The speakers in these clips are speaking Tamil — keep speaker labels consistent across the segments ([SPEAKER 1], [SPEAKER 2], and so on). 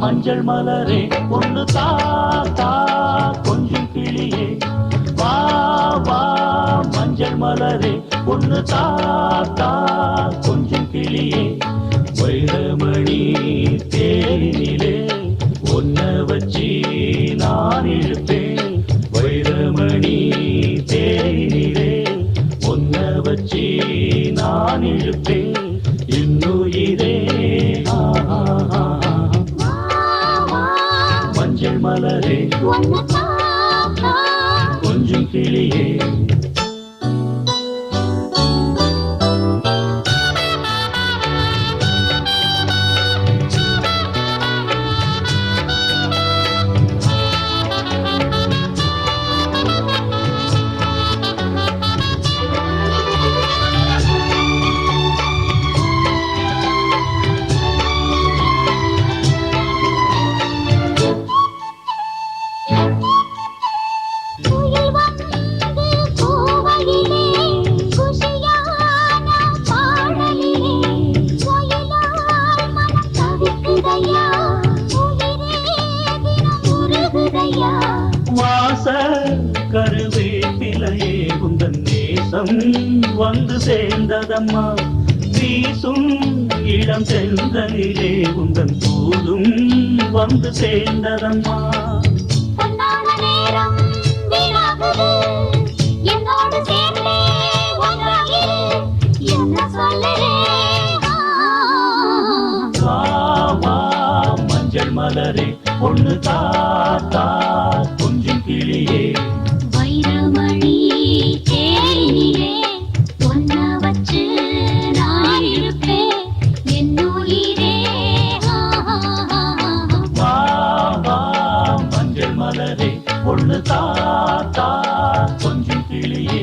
[SPEAKER 1] மஞ்சள் மலரே. மலரே ஒன்று தாத்தா கொஞ்சம் கிளியே. வைரமணி தேனிலே ஒன்ன வச்சி நான் இருப்பேன்
[SPEAKER 2] வசம் வந்து
[SPEAKER 1] சேர்ந்ததம்மா. வீசும் இளம் செந்தனிலே உந்தன் போதும் வந்து சேர்ந்ததம்மா. மலரே பொண்ணு தாத்தா பொண்ணு தாத்தா கொஞ்சம் கிளியே.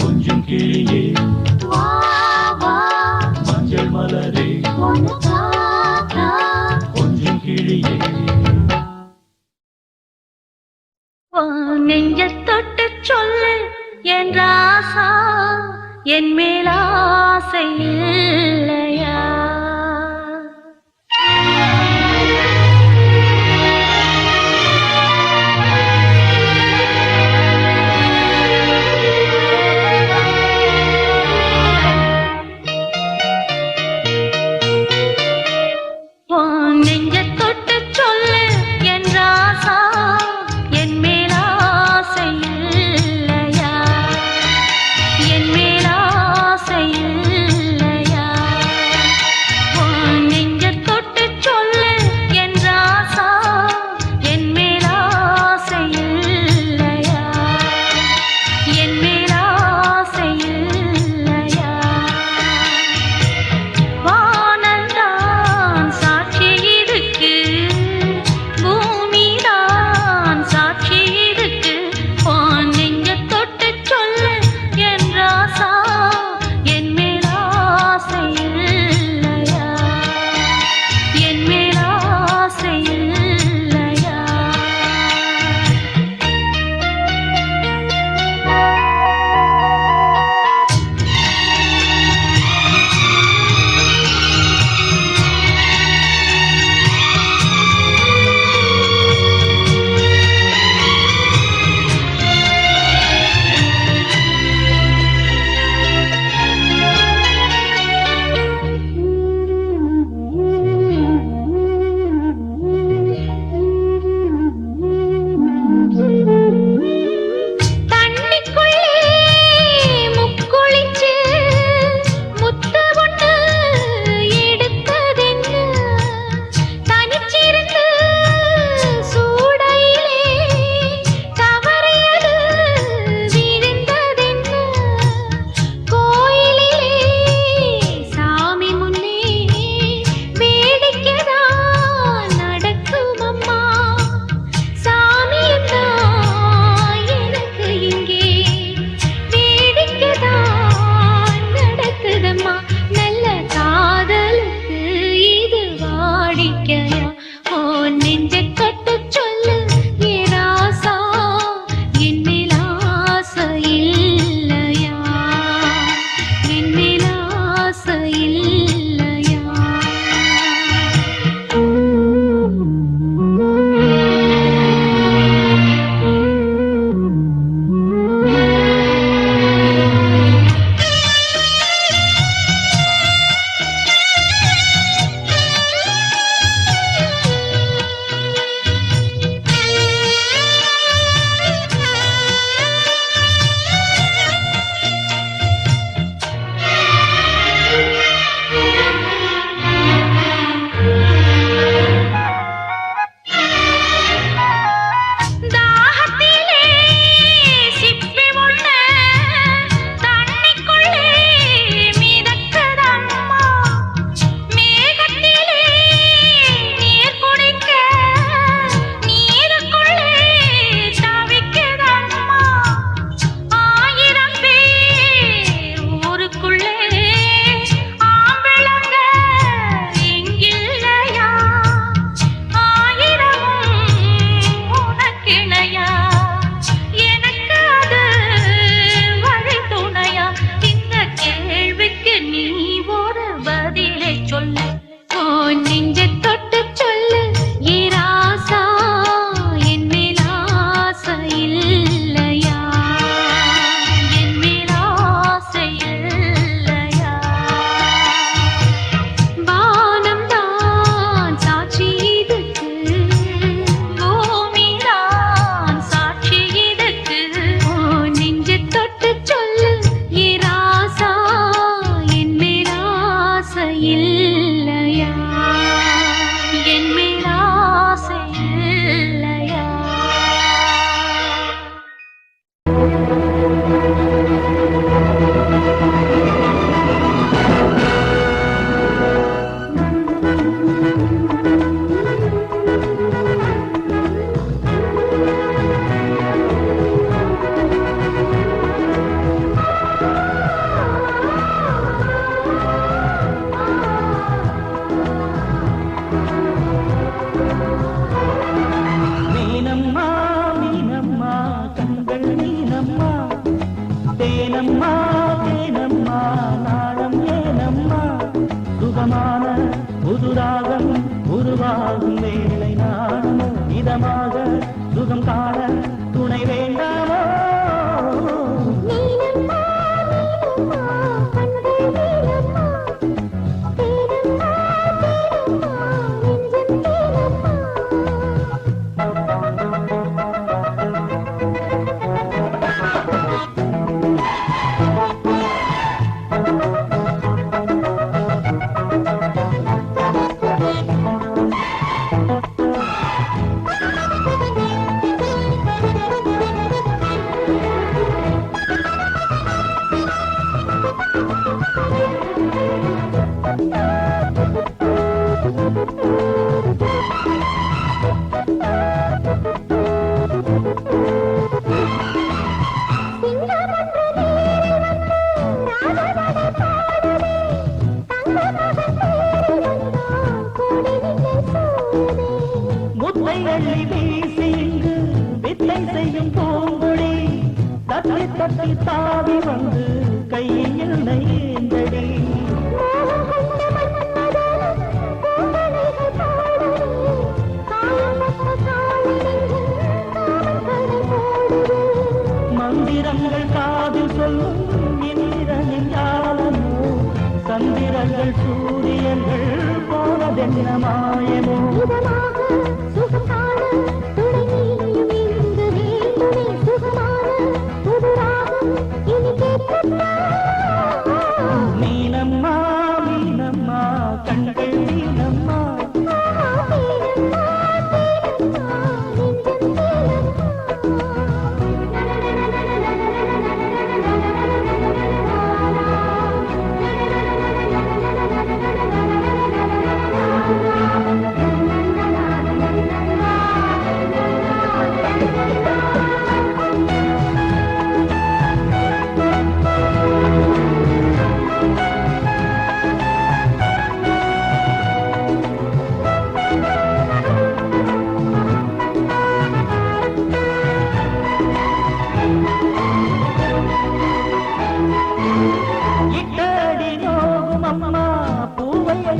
[SPEAKER 1] கொஞ்சம் கிளியே மஞ்சள் மலரே கொஞ்சம் கிளியே
[SPEAKER 3] தொட்டு சொல்லு என் ராசா என் மேலாசையில்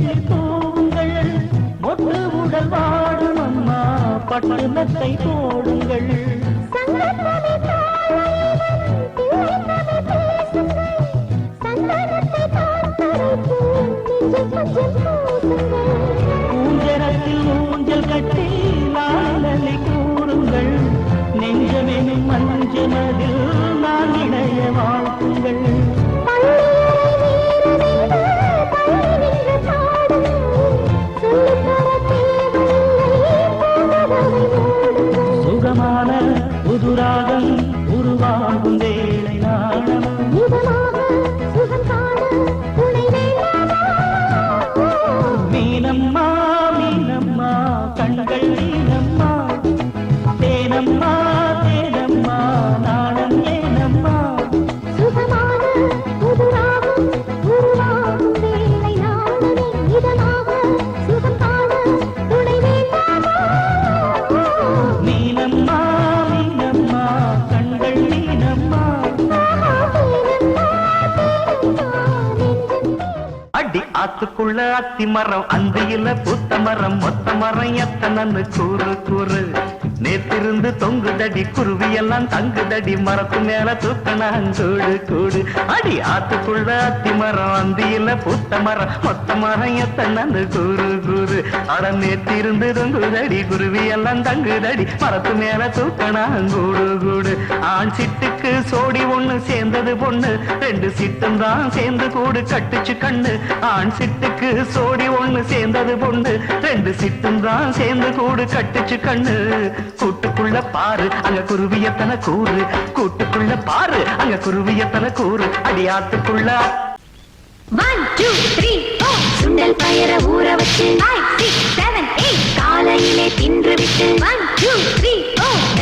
[SPEAKER 3] மயில் தூங்கள் மொட்டு உடல்
[SPEAKER 4] வாடும் அம்மா
[SPEAKER 1] பட்டு போடுங்கள். ஆத்துக்குள்ள அத்தி மரம் அந்தியில பூத்த மரம் மொத்த மரம் எத்தனன்னு கூறு கூறு. நேத்திருந்து தொங்குதடி குருவி எல்லாம் தங்குதடி மரத்து மேல தூக்கணாங்கோடு கூடு. அடி ஆத்துக்குள்ள அத்தி மரம் அந்தியில பூத்த மரம் மொத்த மரம் எத்தனன்னு குரு குரு அட நேத்திருந்து தொங்குதடி குருவி எல்லாம் தங்குதடி மரத்து மேல தூக்கணாங்கூடு கூடு. ஆண் சிட்டுக்கு சோடி ஒண்ணு சேர்ந்தது பொண்ணு. ரெண்டு சிட்டும் தான் சேர்ந்து கூடு கட்டுச்சு கண்ணு. ஆண் சிட்டுக்கு சோடி ஒண்ணு சேர்ந்தது பொண்ணு. ரெண்டு சிட்டும் தான் சேர்ந்து கூடு கட்டுச்சு கண்ணு. கூட்டுக்குள்ள பாரு அங்க குருவியத்தன கூறு? கூட்டுக்குள்ள பாரு அங்க குருவியத்தன கூறு? அடியாத்துக்குள்ள
[SPEAKER 2] ஒன் டூ த்ரீ ஃபோர் சுண்டல் பயர ஊற வச்சு. ஃபைவ் சிக்ஸ் செவன் எயிட் காலையிலே தின்று விட்டு. ஒன் டூ த்ரீ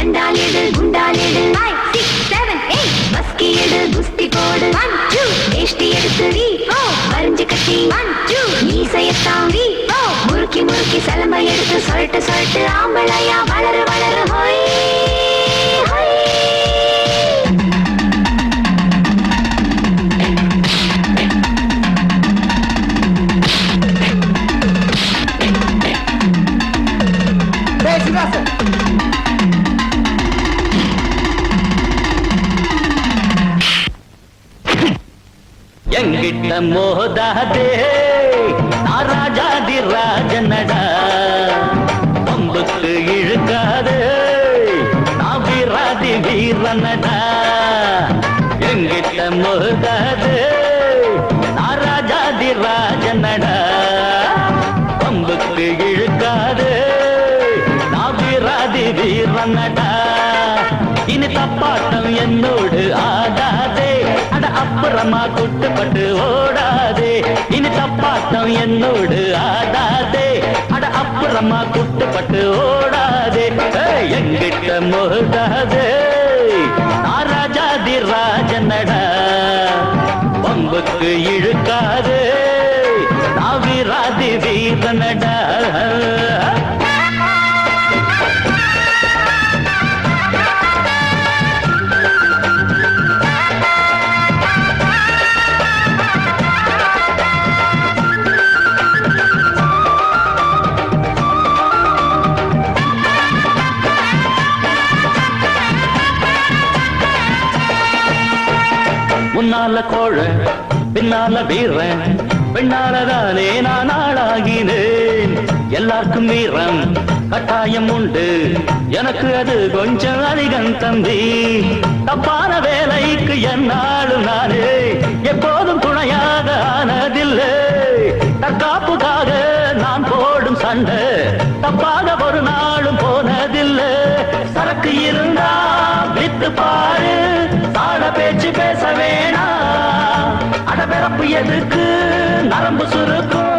[SPEAKER 2] ஃபோர் ரெண்டால் ஃபைவ் சிக்ஸ் செவன் எயிட் பஸ்கி எடு குஸ்தி போடு. ஒன் டூ வேஷ்டி எடுத்து த்ரீ ஃபோர் வரிஞ்சு கட்டி. ஒன் டூ மீசையத்தான் முறுக்கி முறுக்கி சலம்பை எடுத்து சொல்லிட்டு சொல்லிட்டு ஆம்பளையா வளரு வளரு ஹோய்.
[SPEAKER 1] எங்கிட்ட மோதாதே தப்பாட்டம் என்னோடு ஆடாதே. அட அப்புறமா குட்டுப்பட்டு ஓடாதே. எங்கிட்ட மோதாதே. ராஜாதி ராஜனடா. பம்புக்கு இழுக்காதே. நாவிராதி வீரனடா. பின்னால வீரன் பெண்ணாலதானே நான் ஆளாகினேன். எல்லாருக்கும் வீரம் கட்டாயம் உண்டு. எனக்கு அது கொஞ்சம் அதிகம் தம்பி. தப்பான வேலைக்கு என்னாலும் நானே எப்போதும் துணையாக ஆனதில்லை. தற்காப்புக்காக நான் போடும் சண்டை தப்பாக ஒரு நாளும் போனதில்லை. சரக்கு இருந்தா வித்து பாரு சாட பேச்சு பேச வேணாம். எதுக்கு நரம்பு சுருக்கும்.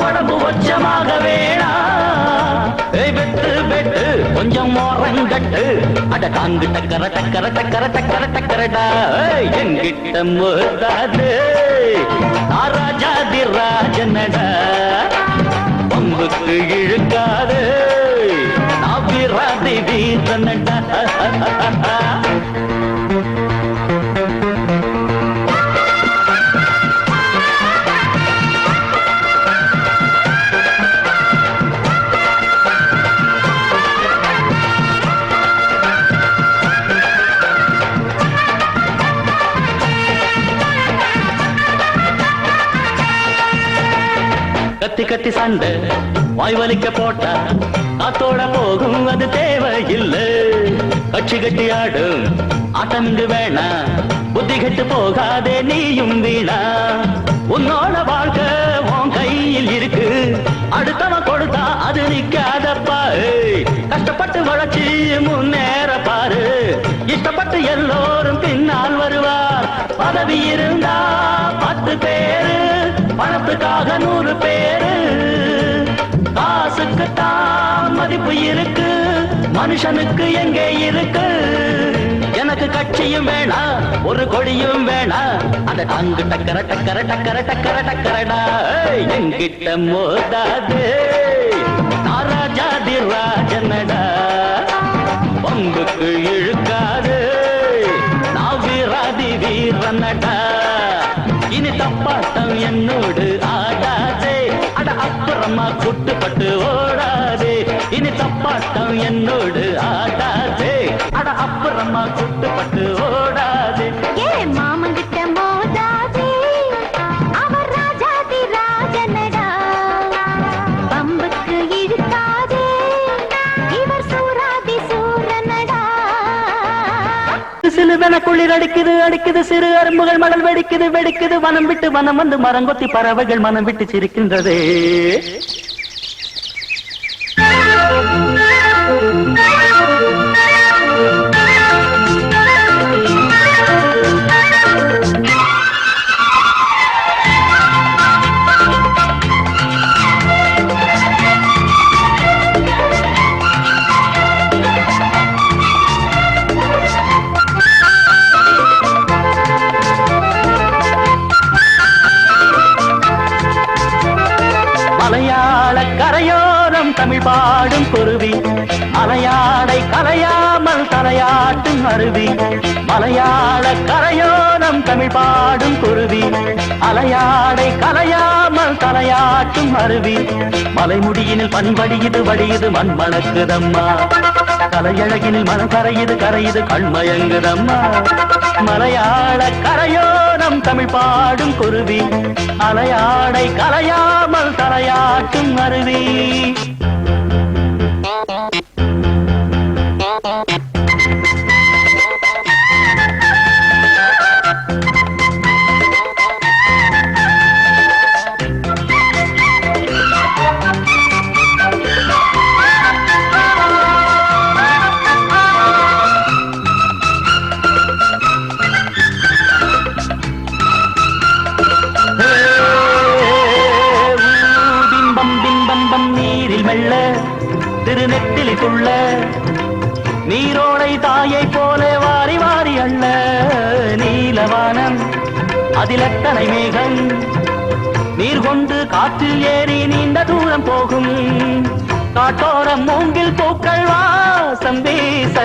[SPEAKER 1] உடம்பு உச்சமாக வேணாம் ஏய் வெட்டு வெட்டு கொஞ்சம் மோரங்கட்டு அட காங்கு டக்கர டக்கர டக்கர டக்கர டக்கரடா. என்கிட்ட முதாது ராஜாதி ராஜனடா. பம்புக்கு இழுக்காது. நான் வீராதி வீரனடா. கட்டி சண்டை. வாய் வலிக்க போட்டா காத்தோட போகும் அது தேவையில்லை. கட்சி கட்டி ஆடும் ஆட்டம் இங்கு வேணா. புத்தி கெட்டு போகாதே நீயும் வீணா. உன்னோட வாழ்க்கை உன் கையில் இருக்கு. அடுத்தவன் கொடுத்தா அது நிக்காதப்பா கஷ்டப்பட்டு வளர்ச்சி முன்னேற பாரு. இஷ்டப்பட்டு எல்லோரும் பின்னால் வருவார். பதவி இருந்தா பத்து பேரு பணத்துக்காக நூறு பேரு. காசுக்கு தான் மதிப்பு இருக்கு. மனுஷனுக்கு எங்கே இருக்கு? எனக்கு கட்சியும் வேணா ஒரு கொடியும் வேணா. அந்த டங்கு டக்கர டக்கர டக்கர டக்கர டக்கரடா. எங்கிட்ட மோதாது. நாராஜாதி ராஜனடா. பம்புக்கு இழுக்காது அப்புறமா குட்டுப்பட்டு ஓடாதே. இனி தப்பாட்டம் என்னோடு ஆடாதே அட அப்புறமா குளிர் அடிக்குது அடிக்குது சிறு அரும்புகள் மணல் வெடிக்குது வெடிக்குது. வனம் விட்டு வனம் வந்து மரங்கொத்தி பறவைகள் மனம் விட்டு சிரிக்கின்றது. அருவி மலைமுடியினில் பனி வடியுது வடியுது மண் மணக்குதம்மா கலையழகினில் மனம் கரையுது கரையுது கண்மயங்குதம்மா. மலையாள கரையோ நம் தமிழ் பாடும் குருவி. அலையாடை கலையாமல் தலையாட்டும் அருவி. அதிலத்தனை மேகம். நீர் கொண்டு காற்றில் ஏறி நீண்ட தூரம் போகும். காட்டோரம் மூங்கில் பூக்கள் வாசம் வீச.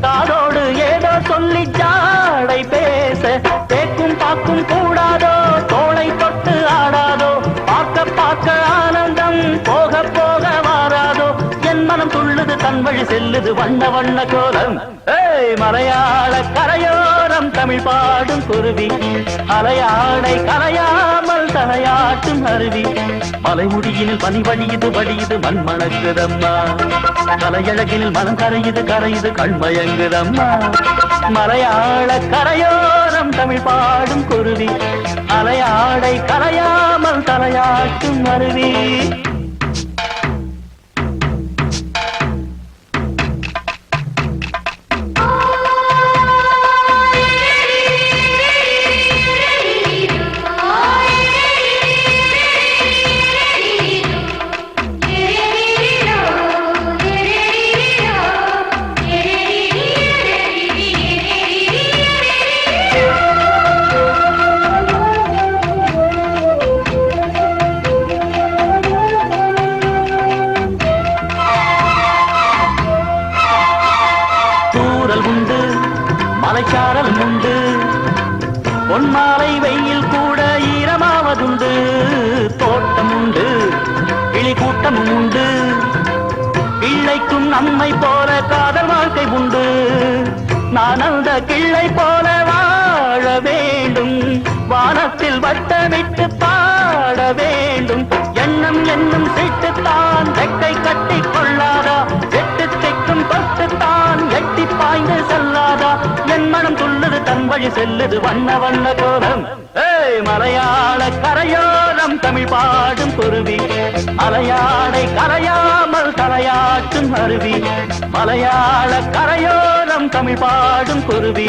[SPEAKER 1] காதோடு ஏதோ சொல்லி ஜாடை பேச. கேட்கும் பார்க்கும் கூடாதோ தோளை தொட்டு என் துள்ளுது தன் வழி செல்லுது வண்ண வண்ண கோலம். ஏய் மலையாள கரையோரம் தமிழ் பாடும் குருவி. அலையாடை கரையாமல் தலையாட்டும் அருவி. மலைமுடியினில் பனி வழியுது வழியுது மண் மணக்குதம்மா. கலையழகினில் மனம் கரையுது கரையுது கண்மயங்குதம்மா மலையாள கரையோரம் தமிழ் பாடும் குருவி. அலையாடை கரையாமல் தலையாட்டும் அருவி. வழி செல்லுது வண்ண வண்ண கோலம் ஏய் மலையாள கரையோரம் தமிழ் பாடும் குருவி அலையாடை கரையாம தலையாட்டும் அருவி. மலையாள கரையோரம் தமிழ் பாடும் குருவி.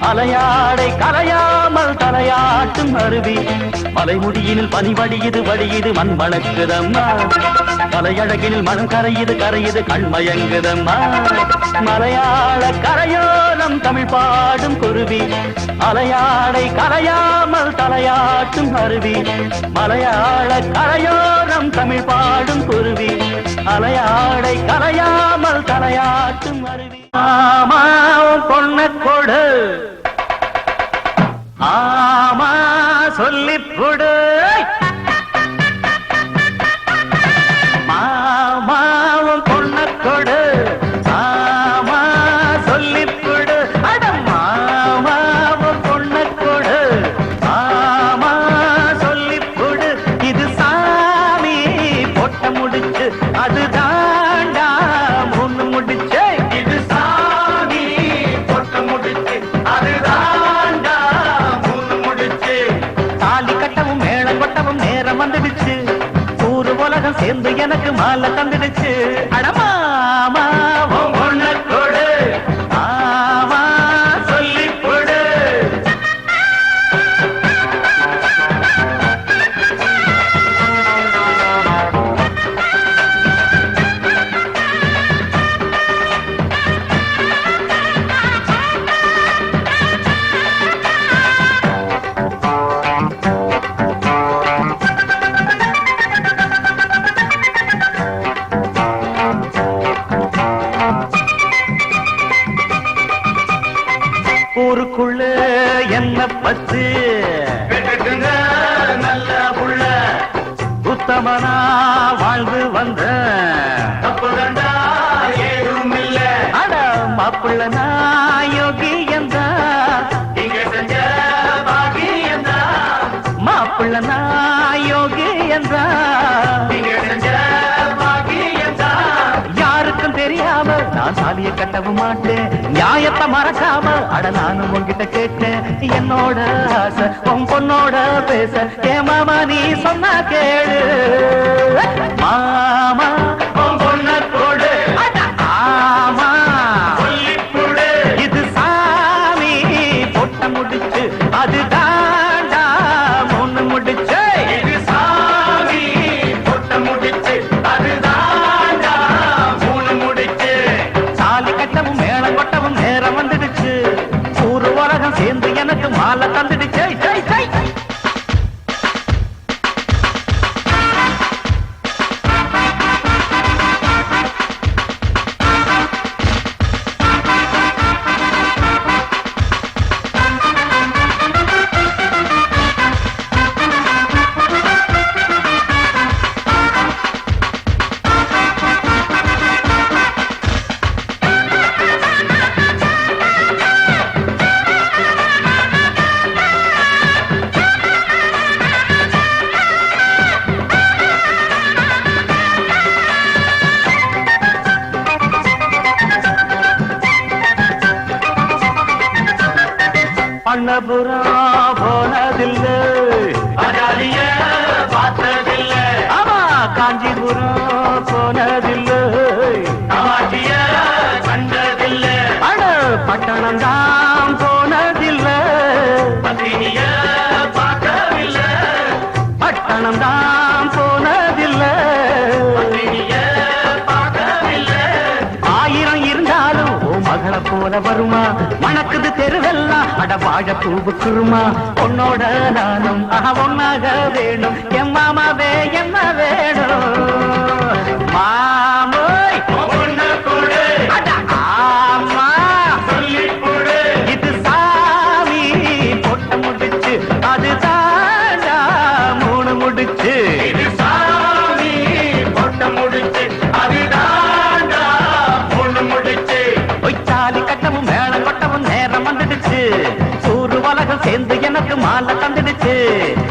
[SPEAKER 1] அலையாடை கலையாமல் தலையாட்டும் அருவி. மலைமுடியினில் பனிவடியுது வடியுது மண் வளர்க்குதம்மா மலையழகினில் மனம் கரையுது கரையுது கண் மயங்குதம்மா. மலையாள கரையோரம் தமிழ் பாடும் குருவி. அலையாடை கரையாமல் தலையாட்டும் அருவி. மலையாள கரையோரம் தமிழ் பாடும் குருவி. அலையாடை கலையாமல் தலையாட்டும் அருவி. ஆமா பொண்ண கொடு. ஆமா சொல்லிப்புடு காட்டவும் மாட்டேன். நியாயத்தை மறக்காம அட நானும் உங்ககிட்ட கேட்டேன். என்னோட ஆசை உன் பொண்ணோட பேச மழை வருமா? மணக்குது தெருவெல்லாம். அட வாழ பூவுக்குருமா பொன்னோட நானும் ஆக ஒன்னாக வேணும். எம்மாமாவே எம்மா வேணும். எனக்கு மாலை தந்துடுச்சு.